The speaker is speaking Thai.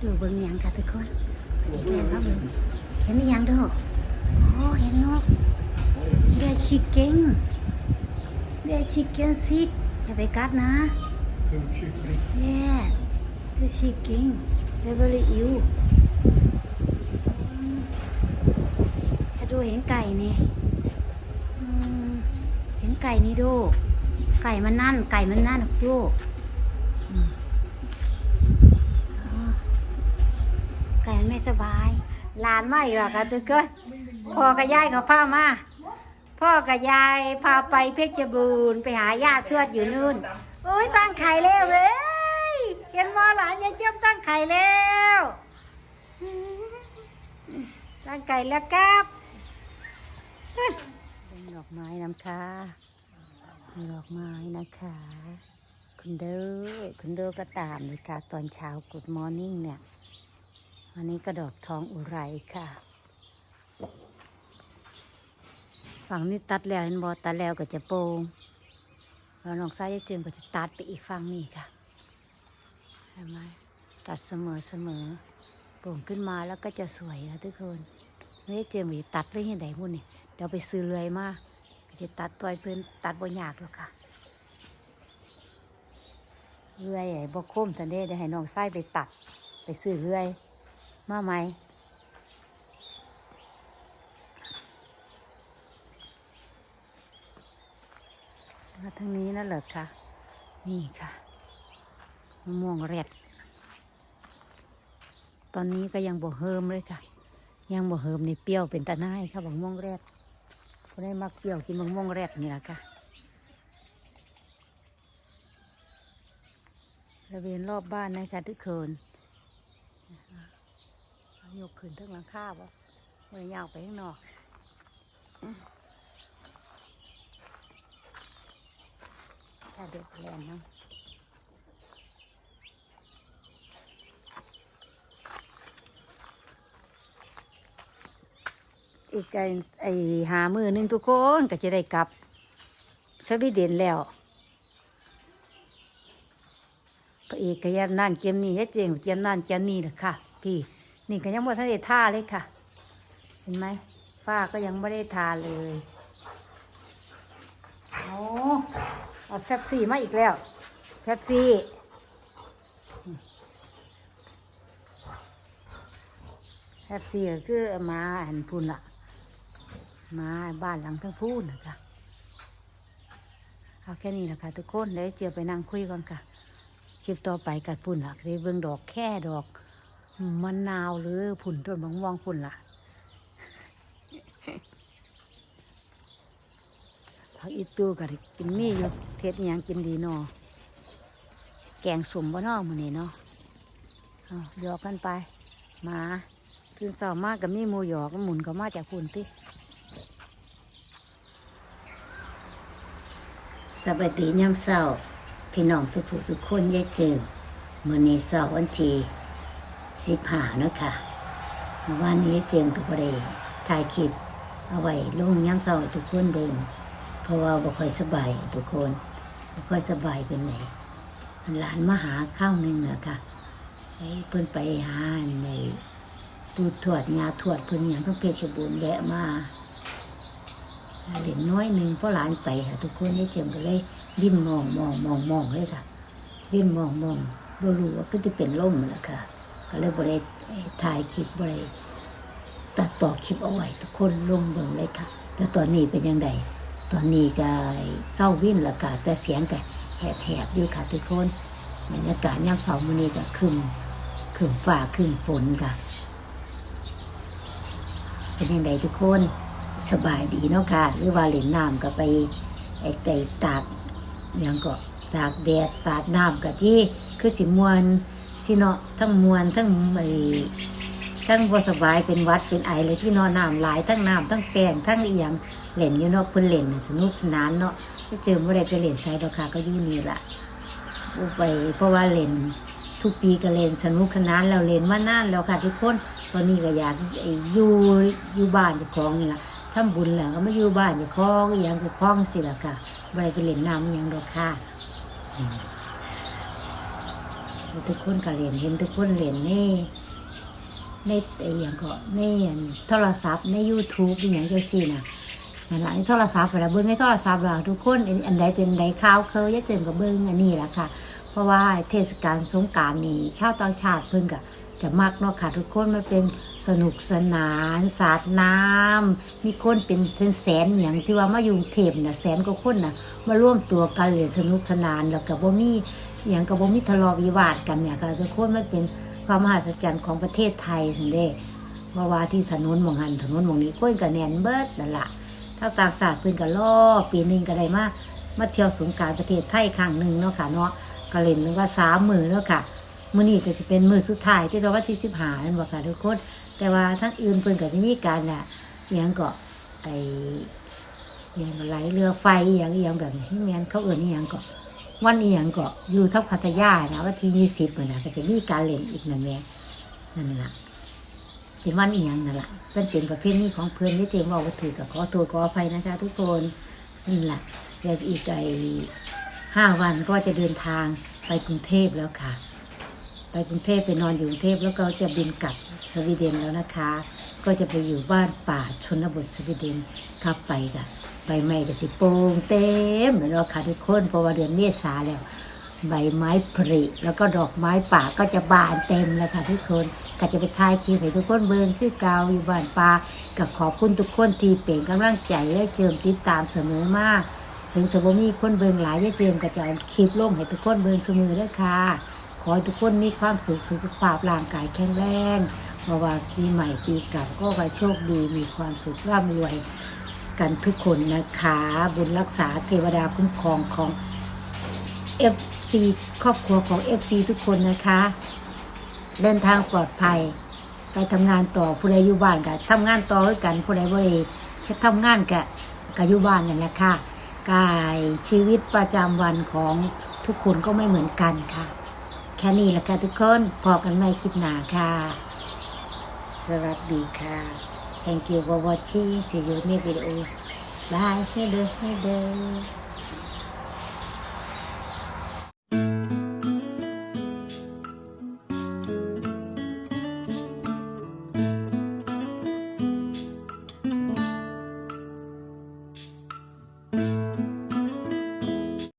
ดูเบิ่งยังค่ะทุกคนเห็นแล้วเบิ่งเห็นหรือยังด้อโอ้เห็นเนาะเดี๋ยวชิคเก้งเดี๋ยวชิคเก้งซิกอย่าไปกัดนะ Yeah, the chicken. They're very ill. จะดูเห็นไก่นี่เห็นไก่นี่ดูไก่มันนั่น ไก่มันนั่นดู สบายหลานมาอีกแล้วค่ะตึกเกินพ่อกับยายเขาพามาพ่อกับยายพาไปเพชรบูรณ์ไปหาญาติทวดอยู่นู่นโอ้ยตั้งไข่แล้วเลยเห็นว่าหลานยายเจี๊ยบตั้งไข่แล้วตั้งไก่แล้วครับเป็นดอกไม้น้ำค่ะดอกไม้นะคะ คุณเด้อคุณเด้อก็ตามเลยค่ะตอนเช้า Good Morning เนี่ย วันนี้ก็ดอกทองอุไรค่ะ ฝั่งนี้ตัดแล้วเห็นบอตัดแล้วก็จะโปร่งแล้วน้องซ้ายจะเจิมก็จะตัดไปอีกฝั่งนี้ค่ะเห็นไหมตัดเสมอเสมอโปร่งขึ้นมาแล้วก็จะสวยค่ะทุกคนเฮ้ยเจิมไปตัดเลยยังไงมุ่นนี่เดี๋ยวไปซื้อเลยมาก็จะตัดต่อยเพื่อนตัดบ่ยากหรอกค่ะเลื่อยไอ้บ่คมทันเด้เดี๋ยวให้น้องซ้ายไปตัดไปซื้อเลื่อย มาไหมมาทางนี้นะเหรอคะนี่ค่ะมะม่วงเร็ด ตอนนี้ก็ยังบ่เฮิมเลยค่ะ ยังบ่เฮิมในเปรี้ยวเป็นตาหน้ายค่ะบางม่วงเร็ดคนได้มักเปรี้ยวกินบางม่วงเร็ดนี่แหละค่ะระเวนรอบบ้านนะคะทุกคน ยกขึ้นทั้งหลังคาบ่ไม่ยาวไปข้างนอกถ้าเด็กแรงเนาะอีกใจไอหามือหนึ่งทุกคนก็จะได้กลับสวีเดนแล้วพระเอกก็ยันนั่นเกมนี้เฮ็ดเจงเจียมนั่นเจียมนี่แหละค่ะ พี่ นี่ก็ยังไม่ทันได้ท่าเลยค่ะ เห็นไหมฝ้าก็ยังไม่ได้ทาเลยโอ้เอาแฟบซี่มาอีกแล้วแฟบซี่แฟบซี่ก็คือมาอันพูนละมาบ้านหลังทั้งพูนนะคะเอาแค่นี้นะคะทุกคนเดี๋ยวเจียไปนั่งคุยก่อนค่ะ คลิปต่อไปกัดพุ่นละได้เบิ่งดอกแค่ดอก มะนาวหรือผุ่นต้นบางวงพุ่นล่ะผักอีตูก็ได้กินมีอยู่เทศยังกินดีเนาะแกงสมบ่นาะมื้อนี้เนาะเอาหยอกกันไปมาตื่นเช้ามากกับมีหมูหยอกหมุนก็มาจากพุ่นติสวัสดียามเช้าพี่น้องสุภุสุขคนยายเจิมมือนี้เช้าวันที่ 15เนาะค่ะเมื่อวานนี้เจมก็บ่ได้ถ่ายคลิปเอาไว้ลงยามเช้าทุกคนเบิ่งเพราะว่าบ่ค่อยสบายทุกคนบ่ค่อยสบายเป็นไหนหลานมาหาข้าวหนึ่งอะค่ะไอ้เพิ่นไปหาในตูดถวดยาถวดเพิ่นอย่างต้องเพชรบูรณ์แวะมาเล่นน้อยหนึ่งเพราะหลานไปค่ะทุกคนได้เจิมก็เลยวิ่นมองมองมองมองเลยค่ะวิ่นมองมองบ่รู้ว่าก็จะเป็นล่มแหละค่ะ ก็เลยบ่ได้ถ่ายคลิปบ่ได้ตัดต่อคลิปเอาไว้ทุกคนลงเบิ่งเลยค่ะ แต่ตอนนี้เป็นยังไงตอนนี้ก็เศร้าวิ่นละกาแต่เสียงก็แหบๆอยู่ค่ะทุกคนบรรยากาศยามเสาร์มื้อนี้ก็คึมคึมฟ้าคึมฝนค่ะ เป็นยังไงทุกคนสบายดีเนาะค่ะ หรือว่าเล่นน้ำก็ไปไอ้ต่ตากยังก็ตากแดดสาดน้ำกับที่คือสิมวน ที่เนาะทั้งมวนทั้งไอ้ทั้งบ่สบายเป็นวัดเป็นไอเลยที่นอนน้ำหลายทั้งน้ำทั้งแป้งทั้งเอียงเล่นอยู่เนาะเพิ่นเล่นสนุกสนานเนาะไปเจอบ่อได้ไปเล่นไสดอกค่ะก็อยู่นี่ละอุไปเพราะว่าเล่นทุกปีก็เล่นสนุกสนานแล้วเล่นมานานแล้วค่ะทุกคนตอนนี้ก็อยากอยู่อยู่บ้านเจ้าของนี่ละทำบุญแล้วก็มาอยู่บ้านเจ้าของอหยังเจ้าของสิละค่ะบ่ได้ไปเล่นน้ำอหยังดอกค่ะ ทุกคนก็เรียนเห็นทุกคนเรียนในในไอ้อย่างก็ในอันโทรศัพท์ใน YouTube อย่างจังซี่น่ะนั่นละในโทรศัพท์ไปแล้วเบิ่งในโทรศัพท์ล่ะทุกคนอันใดเป็นใดข่าวเคยย่าเจิมกับเบิ่งอันนี้แหละค่ะ เพราะว่าเทศกาลสงการนี่ชาวต่างชาติเพิ่นก็จะมักเนาะค่ะทุกคนมันเป็นสนุกสนานสาดน้ำมีคนเป็นถึงแสนอย่างที่ว่ามาอยู่กรุงเทพน่ะแสนกว่าคนน่ะมาร่วมตัวกันเล่นสนุกสนานแล้วก็บ่มี อย่างก็บ่มีทะเลาะวิวาทกันเนี่ยค่ะทุกคนมันเป็นความมหัศจรรย์ของประเทศไทยสันเด้ว่าว่าที่ถนนมองหันถนนมองนี้คนก็แนนเบิร์ดนั่นละถ้าต่างชาสติเพิ่นก็รอปีหนึงก็ได้มามาเที่ยวสงกรารประเทศไทยครั้งหนึ่งเนาะค่ะเนาะก็เล่นนึกว่าสามมือแล้วค่ะมือนี้ก็สิเป็นมือสุดท้ายที่เราว่าที่15นั่นบ่ค่ะทุกคนแต่ว่าทั้งอื่นเพิ่นก็สิมีการน่ะอหยังก็ไออย่างไหลเรือไฟอย่างอย่างแบบนี้แมนเขาเอื่นอย่างก็ วันเอหย่างก็อยู่ทั้งพัทยานะวันที่ยี่สิบนะก็จะมีการเล่นอีกนั่นแหละนั่นแหละเป็นวันเอียงนั่นแหละเป็นเป็นประเพณีของเพื่อนที่เจมว่าวัตถุกับขอโทษขออภัยนะคะทุกคนนี่แหละเดี๋ยวอีกไอห้าวันก็จะเดินทางไปกรุงเทพแล้วค่ะ ไปกรุงเทพไปนอนอยู่กรุงเทพแล้วก็จะบินกลับสวีเดนแล้วนะคะ ก็จะไปอยู่บ้านป่าชนบทสวีเดนขับไปค่ะ ใบไม้ก็สิโปร่งเต็มเหมือนเราค่ะทุกคนเพราะว่าเดือนเมษาแล้ว ใบไม้ผลิแล้วก็ดอกไม้ป่าก็จะบานเต็มแล้วค่ะทุกคนก็จะไปถ่ายคลิปให้ทุกคนเบิ่งคือเกาอยู่บ้านป่ากับขอบคุณทุกคนที่เป็นกำลังใจและเจิมติดตามเสมอมาถึงสมมีคนเบิ่งหลายอยาเจิมก็จะเอาคลิปลงให้ทุกคนเบิ่งเสมอเด้อค่ะขอให้ทุกคนมีความสุขสุขภาพร่างกายแข็งแรงเพราะว่าปีใหม่ปีเก่าก็ขอโชคดีมีความสุขร่ำรวย กันทุกคนนะคะ บุญรักษาเทวดาคุ้มครองของ FC ครอบครัวของ FC ทุกคนนะคะ เดินทางปลอดภัย ไปทำงานต่อผู้ใดอยู่บ้านกับทำงานต่อด้วยกันผู้ใดบ่ได้ทำงานกับกับอยู่บ้านนั่นแหละค่ะกายชีวิตประจำวันของทุกคนก็ไม่เหมือนกันค่ะ แค่นี้แหละค่ะทุกคนพอกันไม่คลิปหนาค่ะ สวัสดีค่ะ thank you for watching see you next video bye ให้เด้อให้เด้อ